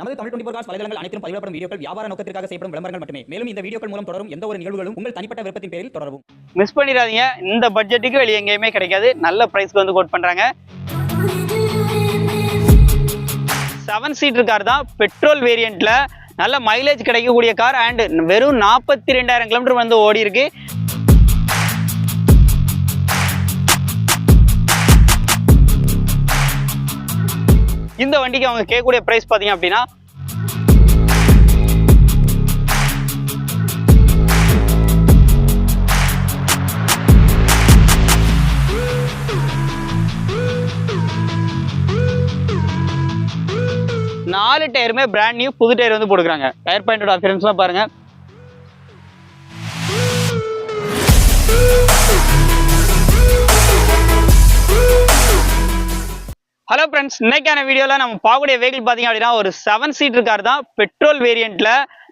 நமது Tamil twenty four cos வலைதளங்கள் அனைத்தும் பதிவிடப்படும் வீடியோக்கள் வியாபார நோக்கத்திற்காக செய்யப்படும் விளம்பரங்கள் மட்டுமே. மேலும் இந்த வீடியோக்கள் மூலம் தொடரும் எந்த ஒரு நிகழ்வுகளும் உங்கள் தனிப்பட்ட விருப்பத்தின் பேரில் தொடரவும். மிஸ் பண்ணிடாதீங்க. இந்த பட்ஜெட்டுக்கு வெளியே எங்கேயுமே கிடைக்காது. நல்ல பிரைஸ்க்கு வந்து கோட் பண்ணுறாங்க செவன் சீட்டர் கார் தான். பெட்ரோல் வேரியண்ட்டில் நல்ல மைலேஜ் கிடைக்கக்கூடிய கார் அண்ட் வெறும் நாற்பத்தி ரெண்டாயிரம் கிலோமீட்டர் வந்து ஓடி இருக்கு இந்த வண்டிக்கு அவங்க கேட்கக்கூடிய ப்ரைஸ் பார்த்தீங்க அப்படின்னா நாலு டயருமே பிராண்ட் நியூ புது டயர் வந்து போட்டுக்கிறாங்க. டயர் பாயிண்டோட அப்பியரன்ஸ்லாம் பாருங்க. ஹலோ ஃப்ரெண்ட்ஸ் இன்னைக்கான வீடியோவில் நம்ம பார்க்கக்கூடிய வெஹிக்கிள் பார்த்தீங்க அப்படின்னா ஒரு செவன் சீட்டர் கார் தான். பெட்ரோல் வேரியண்ட்டில்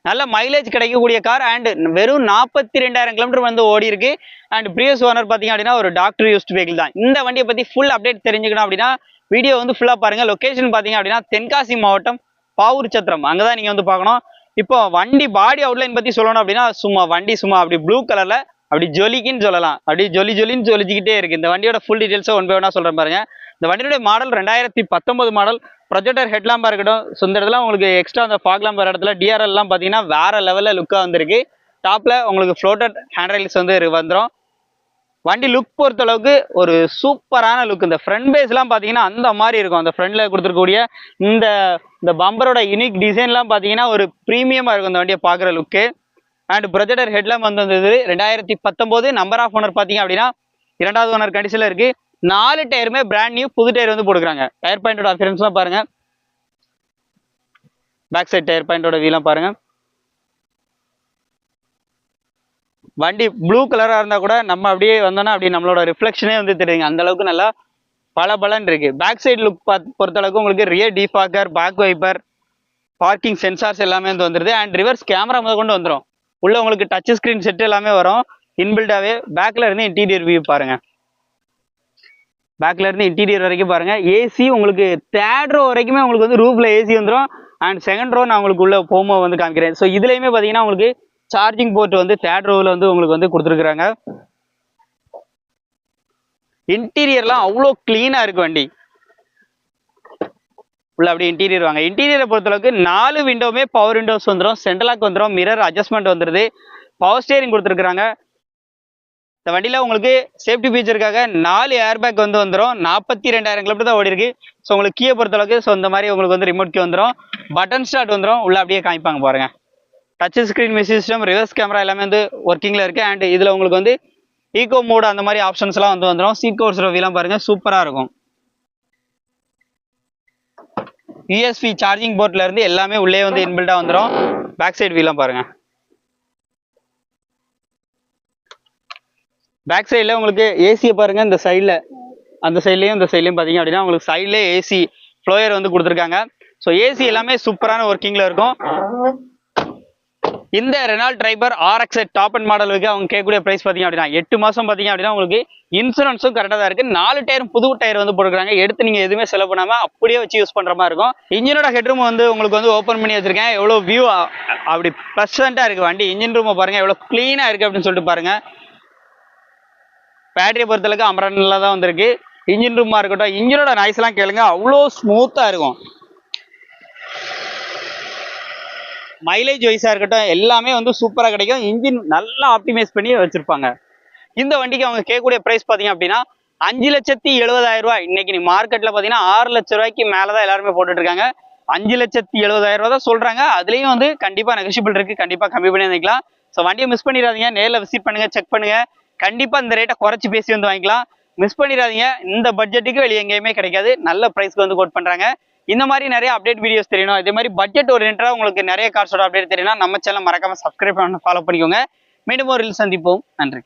நல்ல மைலேஜ் கிடைக்கக்கூடிய கார் அண்ட் வெறும் நாற்பத்தி ரெண்டாயிரம் கிலோமீட்டர் வந்து ஓடி இருக்கு. அண்ட் ப்ரீவியஸ் ஓனர் பார்த்தீங்க அப்படின்னா ஒரு டாக்டர் யூஸ்ட் வெஹிக்கிள் தான். இந்த வண்டியை பற்றி ஃபுல் அப்டேட் தெரிஞ்சுக்கணும் அப்படின்னா வீடியோ வந்து ஃபுல்லாக பாருங்கள் லொக்கேஷன் பார்த்தீங்க அப்படின்னா தென்காசி மாவட்டம் பாவூர் சத்திரம் அங்கே தான் நீங்கள் வந்து பார்க்கணும். இப்போ வண்டி பாடி அவுட்லைன் பற்றி சொல்லணும் அப்படின்னா சும்மா வண்டி சும்மா அப்படி ப்ளூ கலரில் அப்படி ஜொலிக்குன்னு சொல்லலாம். அப்படி ஜொலி ஜொலின்னு ஜொலிச்சிக்கிட்டே இருக்குது இந்த வண்டியோட ஃபுல் டீட்டெயில்ஸை ஒன் பை ஒன்றா சொல்கிறேன் பாருங்கள் இந்த வண்டியோட மாடல் ரெண்டாயிரத்தி பத்தொன்பது மாடல் ப்ரொஜெக்டர் ஹெட்லாம்பாக இருக்கட்டும் ஸோ இந்த இடத்துல உங்களுக்கு எக்ஸ்ட்ரா அந்த ஃபாக்லாம் வர இடத்துல டிஆர்எல்லாம் பார்த்தீங்கன்னா வேற லெவலில் லுக்காக வந்திருக்கு. டாப்பில் உங்களுக்கு ஃப்ளோட்டட் ஹேண்ட் ரைல்ஸ் வந்து வந்துடும் வண்டி லுக் பொறுத்த அளவுக்கு ஒரு சூப்பரான லுக் இந்த ஃப்ரண்ட் பேஸ்லாம் பார்த்தீங்கன்னா அந்த மாதிரி இருக்கும். அந்த ஃப்ரண்ட்ல கொடுத்துருக்கக்கூடிய இந்த இந்த பம்பரோட யூனிக் டிசைன்லாம் பார்த்தீங்கன்னா ஒரு ப்ரீமியமாக இருக்கும் இந்த வண்டியை பார்க்குற லுக்கு அண்ட் ப்ரொஜெக்டர் ஹெட்லாம் வந்து வந்தது ரெண்டாயிரத்தி பத்தொம்போது நம்பர் ஆஃப் ஓனர் பார்த்தீங்க அப்படின்னா இரண்டாவது ஓனர் கண்டிஷனில் இருக்குது நாலு டயருமே பிராண்ட் நியூ புது டயர் வந்து போட்டுக்கிறாங்க. டயர் பாயிண்டோட அஃபியரன்ஸ்லாம் பாருங்க. பேக் சைட் டயர் பாயிண்டோட வீலாம் பாருங்க. வண்டி ப்ளூ கலராக இருந்தால் கூட நம்ம அப்படியே வந்தோன்னா அப்படி நம்மளோட ரிஃப்ளெக்ஷனே வந்து தெரியுங்க அந்த அளவுக்கு நல்லா பல இருக்கு. பேக் சைடு லுக் பார்த்து பொறுத்த அளவுக்கு உங்களுக்கு rear defogger back wiper parking sensors எல்லாமே வந்து வந்துருது. அண்ட் ரிவர்ஸ் கேமரா முதல் கொண்டு வந்துடும் உள்ள உங்களுக்கு டச் ஸ்க்ரீன் செட் எல்லாமே வரும். இன்பில்டாகவே பேக்கில் இருந்து இன்டீரியர் வியூ பாருங்க. பேக்லேருந்து இன்டீரியர் வரைக்கும் பாருங்கள் ஏசி உங்களுக்கு தேர்ட் ரோ வரைக்குமே உங்களுக்கு வந்து ரூஃபில் ஏசி வந்துடும் அண்ட் செகண்ட் ரோ நான் உங்களுக்கு உள்ள போகும்போது வந்து காமிக்கிறேன். ஸோ இதுலேயுமே பார்த்தீங்கன்னா உங்களுக்கு சார்ஜிங் போர்ட் வந்து தேர்ட் ரோவில் வந்து உங்களுக்கு வந்து கொடுத்துருக்குறாங்க. இன்டீரியர்லாம் அவ்வளோ க்ளீனாக இருக்கு வண்டி. உள்ள அப்படி இன்டீரியர் வாங்க. இன்டீரியரை பொறுத்தளவுக்கு நாலு விண்டோவுமே பவர் விண்டோஸ் வந்துடும் சென்ட்ரலாக் வந்துடும் மிரர் அட்ஜஸ்ட்மெண்ட் வந்துடுது பவர் ஸ்டேரிங் கொடுத்துருக்குறாங்க. இந்த வண்டியில் உங்களுக்கு சேஃப்டி ஃபீச்சருக்காக நாலு ஏர் பேக் வந்து வந்துடும் நாற்பத்தி ரெண்டாயிரம் கிலோமீட்டர் தான் ஓடி இருக்கு ஸோ உங்களுக்கு கீயை பொறுத்தளவுக்கு ஸோ இந்த மாதிரி உங்களுக்கு வந்து ரிமோட் கீ வந்துடும் பட்டன் ஸ்டார்ட் வந்துடும் உள்ள அப்படியே காமிப்பாங்க பாருங்க. Touch screen miss system reverse camera எல்லாமே வந்து ஒர்க்கிங்கில் இருக்குது அண்ட் இதில் உங்களுக்கு வந்து ஈகோ மோடு அந்த மாதிரி ஆப்ஷன்ஸ்லாம் வந்து வந்துடும் சீட் கோர்ஸ் ரவிலாம் பாருங்கள் சூப்பராக இருக்கும். யூஎஸ்பி சார்ஜிங் போர்ட்லேருந்து எல்லாமே உள்ளே வந்து இன்பில்டாக வந்துடும் பேக் சைடு வீலாம் பாருங்கள் பேக் சைடில் உங்களுக்கு ஏசியை பாருங்க இந்த சைடில் அந்த சைட்லேயும் இந்த சைட்லேயும் பார்த்தீங்க அப்படின்னா உங்களுக்கு சைட்லேயே ஏசி ஃப்ளோயர் வந்து கொடுத்துருக்காங்க. ஸோ ஏசி எல்லாமே சூப்பரான ஒர்க்கிங்கில் இருக்கும். இந்த Renault Triber RX top and மாடலுக்கு அவங்க கேட்கக்கூடிய பிரைஸ் பார்த்தீங்க அப்படின்னா எட்டு மாதம் பார்த்தீங்க அப்படின்னா உங்களுக்கு இன்சூரன்ஸும் கரெக்டாக தான் இருக்குது நாலு டயரும் புது டயர் வந்து போட்டுருக்காங்க. எடுத்து நீங்கள் எதுவுமே செலவு பண்ணாமல் அப்படியே வச்சு யூஸ் பண்ணுற மாதிரி இருக்கும். இன்ஜினோட ஹெட்ரூம் வந்து உங்களுக்கு வந்து ஓப்பன் பண்ணி வச்சிருக்கேன். எவ்வளோ வியூ அப்படி ப்ளசண்ட்டாக இருக்குது வண்டி இன்ஜின் ரூமை பாருங்கள் எவ்வளோ க்ளீனாக இருக்குது அப்படின்னு சொல்லிட்டு பாருங்கள் பேட்டரியை பொறுத்தளவுக்கு அமரனில் தான் வந்திருக்கு. இன்ஜின் ரூமாக இருக்கட்டும் இன்ஜினோட நாய்ஸ்லாம் கேளுங்க அவ்வளோ ஸ்மூத்தாக இருக்கும். மைலேஜ் வைஸாக இருக்கட்டும் எல்லாமே வந்து சூப்பராக கிடைக்கும். இன்ஜின் நல்லா ஆப்டிமைஸ் பண்ணி வச்சுருப்பாங்க. இந்த வண்டிக்கு அவங்க கேட்கக்கூடிய ப்ரைஸ் பார்த்தீங்க அப்படின்னா அஞ்சு லட்சத்தி எழுபதாயிரம் ரூபாய். இன்னைக்கு நீ மார்க்கெட்டில் பார்த்தீங்கன்னா ஆறு லட்ச ரூபாய்க்கு மேலே தான் எல்லாருமே போட்டுட்ருக்காங்க. அஞ்சு லட்சத்தி எழுபதாயிரம் ரூபா தான் சொல்கிறாங்க அதுலேயும் வந்து கண்டிப்பாக நெகிஷிபிள் இருக்குது கண்டிப்பாக கம்மி பண்ணி வாங்கிக்கலாம். ஸோ வண்டியை மிஸ் பண்ணிடாதீங்க. நேரில் விசிட் பண்ணுங்கள் செக் பண்ணுங்கள் கண்டிப்பாக இந்த ரேட்டை குறைச்சி பேசி வந்து வாங்கிக்கலாம். மிஸ் பண்ணிடாதீங்க. இந்த பட்ஜெட்டுக்கு வெளியே எங்கேயுமே கிடைக்காது. நல்ல ப்ரைஸ்க்கு வந்து கோட் பண்ணுறாங்க இந்த மாதிரி நிறைய அப்டேட் வீடியோஸ் தெரியணும். இதே மாதிரி பட்ஜெட் ஓரியன்டாக உங்களுக்கு நிறைய கார்ஸோட அப்டேட் தெரியணும் நம்ம சேனல் மறக்காமல் சப்ஸ்கிரைப் பண்ண ஃபாலோ பண்ணிக்கோங்க. மீண்டும் ஒரு reel சந்திப்போம். நன்றி.